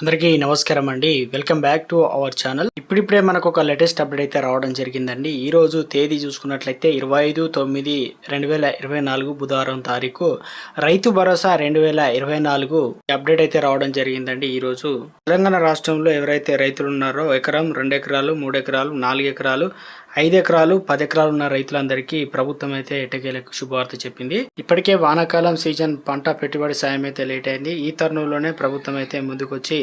అందరికీ నమస్కారం అండి. Welcome back to our channel. ఇప్పుడిప్పుడే మనకు ఒక లేటెస్ట్ అప్డేట్ అయితే రావడం జరిగిందండి. ఈ రోజు తేదీ చూసుకున్నట్లయితే ఇరవై ఐదు తొమ్మిది రెండు వేల ఇరవై నాలుగు బుధవారం తారీఖు. రైతు భరోసా రెండు వేల ఇరవై నాలుగు అప్డేట్ అయితే రావడం జరిగిందండి ఈ రోజు. తెలంగాణ రాష్ట్రంలో ఎవరైతే రైతులు ఉన్నారో ఎకరం రెండు ఎకరాలు మూడు ఎకరాలు నాలుగు ఎకరాలు ఐదు ఎకరాలు పది ఎకరాలు ఉన్న రైతులందరికీ ప్రభుత్వం అయితే ఎటకేలకు శుభవార్త చెప్పింది. ఇప్పటికే వానాకాలం సీజన్ పంట పెట్టుబడి సాయం అయితే లేట్ అయింది. ఈ తరుణంలోనే ప్రభుత్వం అయితే ముందుకొచ్చి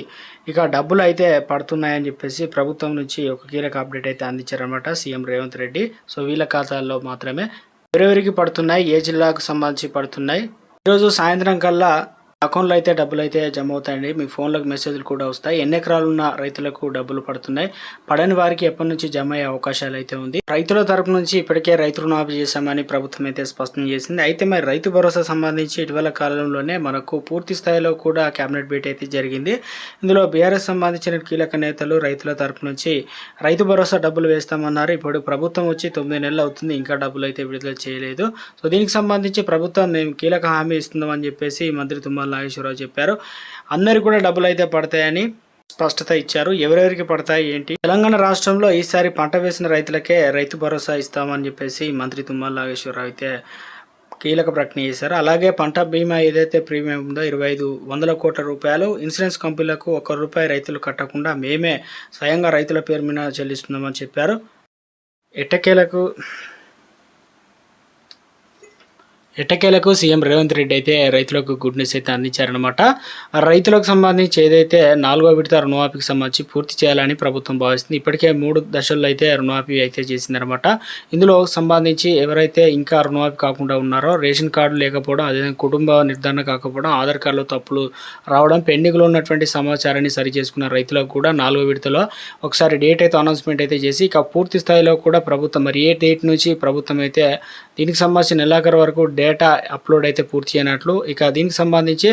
ఇక డబ్బులు అయితే పడుతున్నాయని చెప్పేసి ప్రభుత్వం నుంచి ఒక కీలక అప్డేట్ అయితే అందించారనమాట సీఎం రేవంత్ రెడ్డి. సో వీళ్ళ ఖాతాల్లో మాత్రమే. ఎవరెవరికి పడుతున్నాయి? ఏ జిల్లాకు సంబంధించి పడుతున్నాయి? ఈరోజు సాయంత్రం కల్లా అకౌంట్లో అయితే డబ్బులు అయితే జమ అవుతాయండి మీ ఫోన్లోకి మెసేజ్లు కూడా వస్తాయి. ఎన్ని ఎకరాలు ఉన్న రైతులకు డబ్బులు పడుతున్నాయి. పడని వారికి ఎప్పటి నుంచి జమ అయ్యే అవకాశాలు అయితే ఉంది. రైతుల తరపు నుంచి ఇప్పటికే రైతు రుణమాఫీ చేశామని ప్రభుత్వం అయితే స్పష్టం చేసింది. అయితే మరి రైతు భరోసా సంబంధించి ఇటీవల కాలంలోనే మనకు పూర్తి స్థాయిలో కూడా కేబినెట్ భేటీ అయితే జరిగింది. ఇందులో బీఆర్ఎస్ సంబంధించిన కీలక నేతలు రైతుల తరపు నుంచి రైతు భరోసా డబ్బులు వేస్తామన్నారు. ఇప్పుడు ప్రభుత్వం వచ్చి తొమ్మిది నెలలు అవుతుంది. ఇంకా డబ్బులు అయితే విడుదల చేయలేదు. సో దీనికి సంబంధించి ప్రభుత్వం మేము కీలక హామీ ఇస్తున్నామని చెప్పేసి మంత్రి తుమ్మల నాగేశ్వరరావు చెప్పారు. అందరికి కూడా డబ్బులు అయితే పడతాయని స్పష్టత ఇచ్చారు. ఎవరెవరికి పడతాయి ఏంటి? తెలంగాణ రాష్ట్రంలో ఈసారి పంట వేసిన రైతులకే రైతు భరోసా ఇస్తామని చెప్పేసి మంత్రి తుమ్మల నాగేశ్వరరావు అయితే కీలక ప్రకటన చేశారు. అలాగే పంట బీమా ఏదైతే ప్రీమియం ఉందో ఇరవై ఐదు వందల కోట్ల రూపాయలు ఇన్సూరెన్స్ కంపెనీలకు ఒక్క రూపాయి రైతులు కట్టకుండా మేమే స్వయంగా రైతుల పేరు మీద చెల్లిస్తున్నామని చెప్పారు. ఎట్టకేలకు ఎట్టకేలకు సీఎం రేవంత్ రెడ్డి అయితే రైతులకు గుడ్ న్యూస్ అయితే అందించారనమాట ఆ రైతులకు సంబంధించి ఏదైతే నాలుగో విడత రుణమాఫీకి సంబంధించి పూర్తి చేయాలని ప్రభుత్వం భావిస్తుంది. ఇప్పటికే మూడు దశల్లో అయితే రుణమాఫీ అయితే చేసిందనమాట ఇందులో సంబంధించి ఎవరైతే ఇంకా రుణమాఫీ కాకుండా ఉన్నారో రేషన్ కార్డు లేకపోవడం అదేవిధంగా కుటుంబ నిర్ధారణ కాకపోవడం ఆధార్ కార్డులో తప్పులు రావడం పెండింగ్లో ఉన్నటువంటి సమాచారాన్ని సరి చేసుకున్న రైతులకు కూడా నాలుగో విడతలో ఒకసారి డేట్ అయితే అనౌన్స్మెంట్ అయితే చేసి ఇక పూర్తి స్థాయిలో కూడా ప్రభుత్వం మరి ఏ డేట్ నుంచి ప్రభుత్వం అయితే దీనికి సంబంధించి నెలాఖరు వరకు డేటా అప్లోడ్ అయితే పూర్తి చేయనట్లు ఇక దీనికి సంబంధించి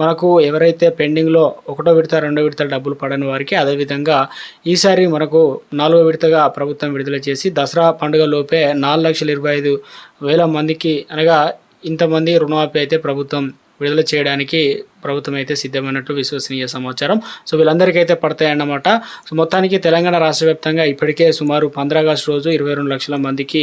మనకు ఎవరైతే పెండింగ్లో ఒకటో విడత రెండో విడత డబ్బులు పడని వారికి అదేవిధంగా ఈసారి మనకు నాలుగో విడతగా ప్రభుత్వం విడుదల చేసి దసరా పండుగ లోపే నాలుగు లక్షల ఇరవై ఐదు వేల మందికి అనగా ఇంతమంది రుణమాఫీ అయితే ప్రభుత్వం విడుదల చేయడానికి ప్రభుత్వం అయితే సిద్ధమైనట్లు విశ్వసనీయ సమాచారం. సో వీళ్ళందరికీ అయితే పడతాయన్నమాట. సో మొత్తానికి తెలంగాణ రాష్ట్ర వ్యాప్తంగా ఇప్పటికే సుమారు పంద్రాగస్టు రోజు ఇరవై రెండు లక్షల మందికి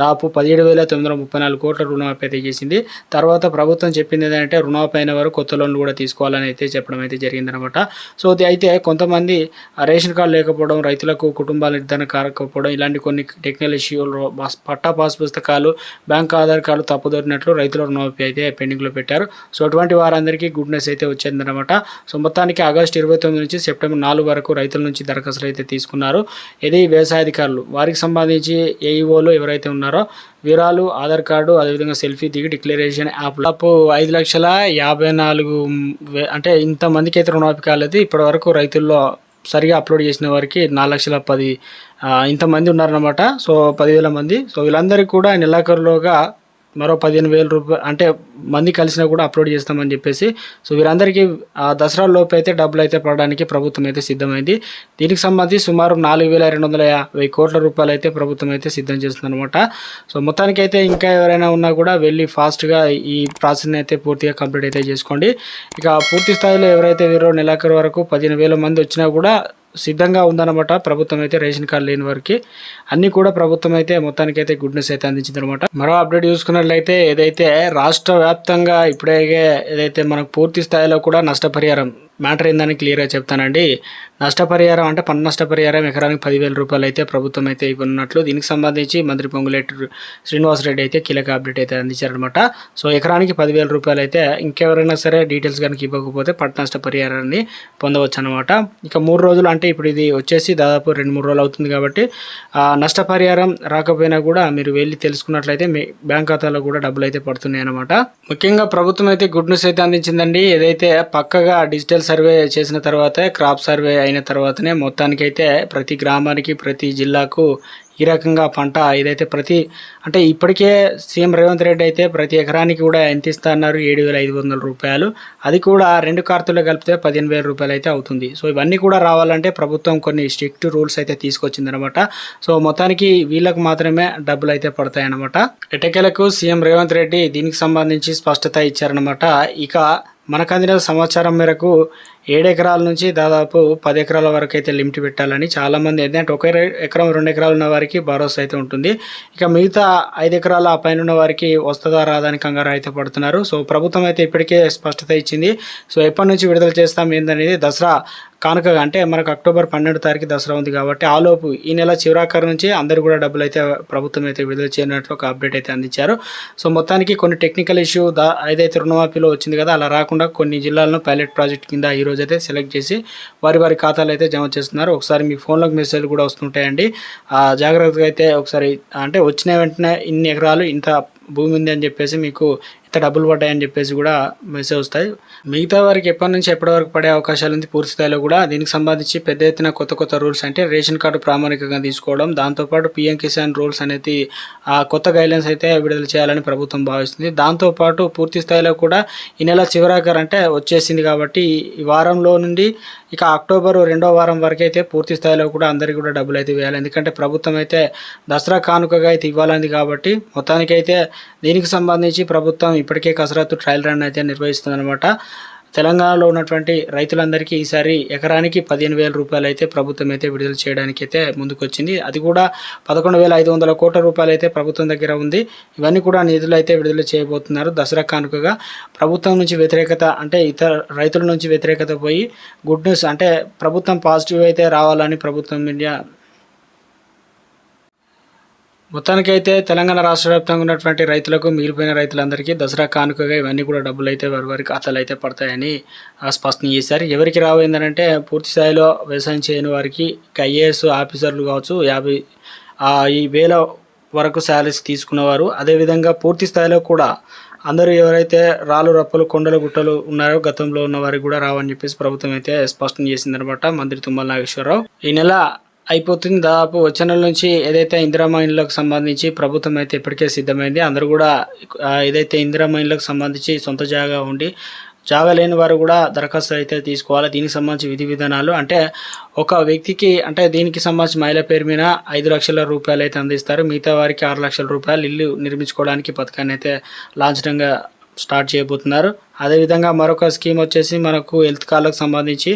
దాపు పదిహేడు వేల తొమ్మిది వందల ముప్పై నాలుగు కోట్ల రుణమాఫీ అయితే చేసింది. తర్వాత ప్రభుత్వం చెప్పింది ఏంటంటే రుణమాఫీ అయిన వారు కొత్త లోన్లు కూడా తీసుకోవాలని అయితే చెప్పడం అయితే జరిగిందనమాట సో అది అయితే కొంతమంది రేషన్ కార్డు లేకపోవడం రైతులకు కుటుంబాల నిర్ధారణ కారకపోవడం ఇలాంటి కొన్ని టెక్నికల్ ఇష్యూలు పట్టా పాస్ పుస్తకాలు బ్యాంక్ ఆధార్ కార్డు తప్పుదొరినట్లు రైతుల రుణమాఫీ అయితే పెండింగ్లో పెట్టారు. సో అటువంటి వారందరికీ గుడ్నెస్ అయితే వచ్చిందనమాట సో మొత్తానికి ఆగస్టు ఇరవై తొమ్మిది నుంచి సెప్టెంబర్ నాలుగు వరకు రైతుల నుంచి దరఖాస్తులు అయితే తీసుకున్నారు. ఇది వ్యవసాయ అధికారులు వారికి సంబంధించి ఏఈఓలు ఎవరైతే ఉన్నారో వివరాలు ఆధార్ కార్డు అదేవిధంగా సెల్ఫీ దిగి డిక్లరేషన్ యాప్ అప్పు ఐదు లక్షల యాభై నాలుగు అంటే ఇంతమందికి అయితే రుణమాఫీ కాలేదు ఇప్పటి వరకు రైతుల్లో సరిగా అప్లోడ్ చేసిన వారికి నాలుగు లక్షల పది ఇంతమంది ఉన్నారనమాట సో పదివేల మంది. సో వీళ్ళందరికీ కూడా నెలాఖరులోగా మరో పదిహేను వేల రూపాయలు అంటే మంది కలిసినా కూడా అప్లోడ్ చేస్తామని చెప్పేసి సో వీరందరికీ ఆ దసరా లోపు అయితే డబ్బులు అయితే పడడానికి ప్రభుత్వం అయితే సిద్ధమైంది. దీనికి సంబంధించి సుమారు నాలుగు వేల రెండు వందల యాభై కోట్ల రూపాయలు అయితే ప్రభుత్వం అయితే సిద్ధం చేస్తుందన్నమాట. సో మొత్తానికి అయితే ఇంకా ఎవరైనా ఉన్నా కూడా వెళ్ళి ఫాస్ట్గా ఈ ప్రాసెస్ని అయితే పూర్తిగా కంప్లీట్ అయితే చేసుకోండి. ఇక పూర్తి స్థాయిలో ఎవరైతే వీరో నెలాఖరు వరకు పదిహేను వేల మంది వచ్చినా కూడా సిద్ధంగా ఉందన్నమాట. ప్రభుత్వం అయితే రేషన్ కార్డు లేని వారికి. అన్ని కూడా ప్రభుత్వం అయితే మొత్తానికి అయితే గుడ్ న్యూస్ అయితే అందించింది అనమాట మరో అప్డేట్ చూసుకున్నట్లయితే ఏదైతే రాష్ట్ర వ్యాప్తంగా ఇప్పుడే ఏదైతే మనకు పూర్తి స్థాయిలో కూడా నష్టపరిహారం మ్యాటర్ ఏందని క్లియర్గా చెప్తానండి. నష్టపరిహారం అంటే పన్ను నష్టపరిహారం ఎకరానికి పదివేల రూపాయలు అయితే ప్రభుత్వం అయితే ఇవ్వనున్నట్లు. దీనికి సంబంధించి మంత్రి పొంగులేటి శ్రీనివాసరెడ్డి అయితే కీలక అప్డేట్ అయితే అందించారనమాట సో ఎకరానికి పదివేల రూపాయలు అయితే ఇంకెవరైనా సరే డీటెయిల్స్ కనుక ఇవ్వకపోతే పట్టు నష్టపరిహారాన్ని పొందవచ్చు అనమాట ఇక మూడు రోజులు అంటే ఇప్పుడు ఇది వచ్చేసి దాదాపు రెండు మూడు రోజులు అవుతుంది కాబట్టి నష్టపరిహారం రాకపోయినా కూడా మీరు వెళ్ళి తెలుసుకున్నట్లయితే మీ బ్యాంక్ ఖాతాలో కూడా డబ్బులు అయితే పడుతున్నాయి అనమాట ముఖ్యంగా ప్రభుత్వం అయితే గుడ్ న్యూస్ అయితే అందించిందండి. ఏదైతే పక్కగా డిజిటల్ సర్వే చేసిన తర్వాత క్రాప్ సర్వే అయిన తర్వాతనే మొత్తానికైతే ప్రతి గ్రామానికి ప్రతి జిల్లాకు ఈ రకంగా పంట ఇదైతే ప్రతి అంటే ఇప్పటికే సీఎం రేవంత్ రెడ్డి అయితే ప్రతి ఎకరానికి కూడా ఎంత ఇస్తా అన్నారు? ఏడు వేల ఐదు వందల రూపాయలు. అది కూడా రెండు కార్తులు కలిపితే పదిహేను వేల రూపాయలు అయితే అవుతుంది. సో ఇవన్నీ కూడా రావాలంటే ప్రభుత్వం కొన్ని స్ట్రిక్ట్ రూల్స్ అయితే తీసుకొచ్చిందనమాట. సో మొత్తానికి వీళ్ళకు మాత్రమే డబ్బులు అయితే పడతాయన్నమాట. ఎటకెలకు సీఎం రేవంత్ రెడ్డి దీనికి సంబంధించి స్పష్టత ఇచ్చారనమాట ఇక మనకు అందిన సమాచారం మేరకు ఏడు ఎకరాల నుంచి దాదాపు పది ఎకరాల వరకు అయితే లిమిట్ పెట్టాలని చాలామంది ఏంటంటే ఒక ఎకరం రెండు ఎకరాలు ఉన్న వారికి భరోసా అయితే ఉంటుంది. ఇక మిగతా ఐదు ఎకరాల ఆ పైన ఉన్న వారికి వస్తుందా రాదని కంగారు అయితే పడుతున్నారు. సో ప్రభుత్వం అయితే ఇప్పటికే స్పష్టత ఇచ్చింది. సో ఎప్పటి నుంచి విడుదల చేస్తాం ఏందనేది దసరా కానుకగా అంటే మనకు అక్టోబర్ పన్నెండు తారీఖు దసరా ఉంది కాబట్టి ఆలోపు ఈ నెల చివరాఖరు నుంచి అందరు కూడా డబ్బులు అయితే ప్రభుత్వం అయితే విడుదల చేయనట్లు ఒక అప్డేట్ అయితే అందించారు. సో మొత్తానికి కొన్ని టెక్నికల్ ఇష్యూ దా ఏదైతే రుణమాఫీలో వచ్చింది కదా అలా రాకుండా కొన్ని జిల్లాలను పైలట్ ప్రాజెక్ట్ కింద ఈరోజు రోజు అయితే సెలెక్ట్ చేసి వారి వారి ఖాతాలు అయితే జమ చేస్తున్నారు. ఒకసారి మీ ఫోన్లోకి మెసేజ్లు కూడా వస్తుంటాయండి. ఆ జాగ్రత్తగా అయితే ఒకసారి అంటే వచ్చిన వెంటనే ఇన్ని ఎకరాలు ఇంత భూమి ఉంది అని చెప్పేసి మీకు ఇంత డబ్బులు పడ్డాయని చెప్పేసి కూడా మెసేజ్ వస్తాయి. మిగతా వారికి ఎప్పటి నుంచి ఎప్పటి వరకు పడే అవకాశాలు ఉంది పూర్తి స్థాయిలో కూడా దీనికి సంబంధించి పెద్ద ఎత్తున కొత్త కొత్త రూల్స్ అంటే రేషన్ కార్డు ప్రామాణికంగా తీసుకోవడం దాంతోపాటు పిఎం కిసాన్ రూల్స్ అనేది ఆ కొత్త గైడ్లైన్స్ అయితే విడుదల చేయాలని ప్రభుత్వం భావిస్తుంది. దాంతోపాటు పూర్తి స్థాయిలో కూడా ఈ నెల చివరాకర్ అంటే వచ్చేసింది కాబట్టి ఈ వారంలో నుండి ఇక అక్టోబర్ రెండో వారం వరకు అయితే పూర్తి స్థాయిలో కూడా అందరికీ కూడా డబ్బులు అయితే వేయాలి. ఎందుకంటే ప్రభుత్వం అయితే దసరా కానుకగా అయితే ఇవ్వాలని కాబట్టి మొత్తానికైతే దీనికి సంబంధించి ప్రభుత్వం ఇప్పటికే కసరత్తు ట్రయల్ రన్ అయితే నిర్వహిస్తుందన్నమాట. తెలంగాణలో ఉన్నటువంటి రైతులందరికీ ఈసారి ఎకరానికి పదిహేను వేల రూపాయలు అయితే ప్రభుత్వం అయితే విడుదల చేయడానికి అయితే ముందుకొచ్చింది. అది కూడా పదకొండు వేల ఐదు వందల కోట్ల రూపాయలు అయితే ప్రభుత్వం దగ్గర ఉంది. ఇవన్నీ కూడా నిధులు అయితే విడుదల చేయబోతున్నారు దసరా కానుకగా. ప్రభుత్వం నుంచి వ్యతిరేకత అంటే ఇతర రైతుల నుంచి వ్యతిరేకత పోయి గుడ్ న్యూస్ అంటే ప్రభుత్వం పాజిటివ్ అయితే రావాలని ప్రభుత్వం ఇండియా మొత్తానికైతే తెలంగాణ రాష్ట్ర వ్యాప్తంగా ఉన్నటువంటి రైతులకు మిగిలిపోయిన రైతులందరికీ దసరా కానుకగా ఇవన్నీ కూడా డబ్బులు అయితే వారి వారి ఖాతాలు అయితే పడతాయని స్పష్టం చేశారు. ఎవరికి రాబోయిందనంటే పూర్తి స్థాయిలో వ్యవసాయం చేయని వారికి ఐఏఎస్ ఆఫీసర్లు కావచ్చు యాభై ఈ వేల వరకు శాలరీస్ తీసుకున్నవారు. అదేవిధంగా పూర్తి స్థాయిలో కూడా అందరూ ఎవరైతే రాళ్ళు రప్పలు కొండలు గుట్టలు ఉన్నారో గతంలో ఉన్న వారికి కూడా రావని చెప్పేసి ప్రభుత్వం అయితే స్పష్టం చేసిందనమాట. మంత్రి తుమ్మల నాగేశ్వరరావు. ఈ నెల అయిపోతుంది. దాదాపు వచ్చే నెల నుంచి ఏదైతే ఇందిరామా ఇండ్లకు సంబంధించి ప్రభుత్వం అయితే ఇప్పటికే సిద్ధమైంది అందరూ కూడా ఏదైతే ఇందిరా ఇండ్లకు సంబంధించి సొంత జాగా ఉండి జాగా లేని వారు కూడా దరఖాస్తు అయితే తీసుకోవాలి. దీనికి సంబంధించి విధి విధానాలు అంటే ఒక వ్యక్తికి అంటే దీనికి సంబంధించి మహిళ పేరు మీద ఐదు లక్షల రూపాయలు అయితే అందిస్తారు. మిగతా వారికి ఆరు లక్షల రూపాయలు ఇల్లు నిర్మించుకోవడానికి పథకాన్ని అయితే లాంఛనంగా స్టార్ట్ చేయబోతున్నారు. అదేవిధంగా మరొక స్కీమ్ వచ్చేసి మనకు హెల్త్ కార్డులకు సంబంధించి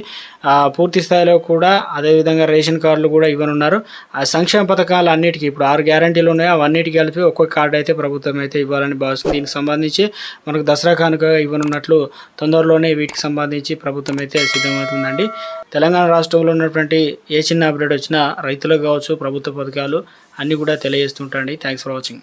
పూర్తి స్థాయిలో కూడా అదేవిధంగా రేషన్ కార్డులు కూడా ఇవ్వనున్నారు. ఆ సంక్షేమ పథకాలు అన్నిటికీ ఇప్పుడు ఆరు గ్యారంటీలు ఉన్నాయి. అవన్నిటికీ కలిపి ఒక్కొక్క కార్డు అయితే ప్రభుత్వం అయితే ఇవ్వాలని భావిస్తుంది. దీనికి సంబంధించి మనకు దసరా కానుక ఇవ్వనున్నట్లు తొందరలోనే వీటికి సంబంధించి ప్రభుత్వం అయితే సిద్ధమవుతుందండి. తెలంగాణ రాష్ట్రంలో ఉన్నటువంటి ఏ చిన్న అప్డేట్ వచ్చినా రైతులకు కావచ్చు ప్రభుత్వ పథకాలు అన్నీ కూడా తెలియజేస్తుంటండి థ్యాంక్స్ ఫర్ వాచింగ్.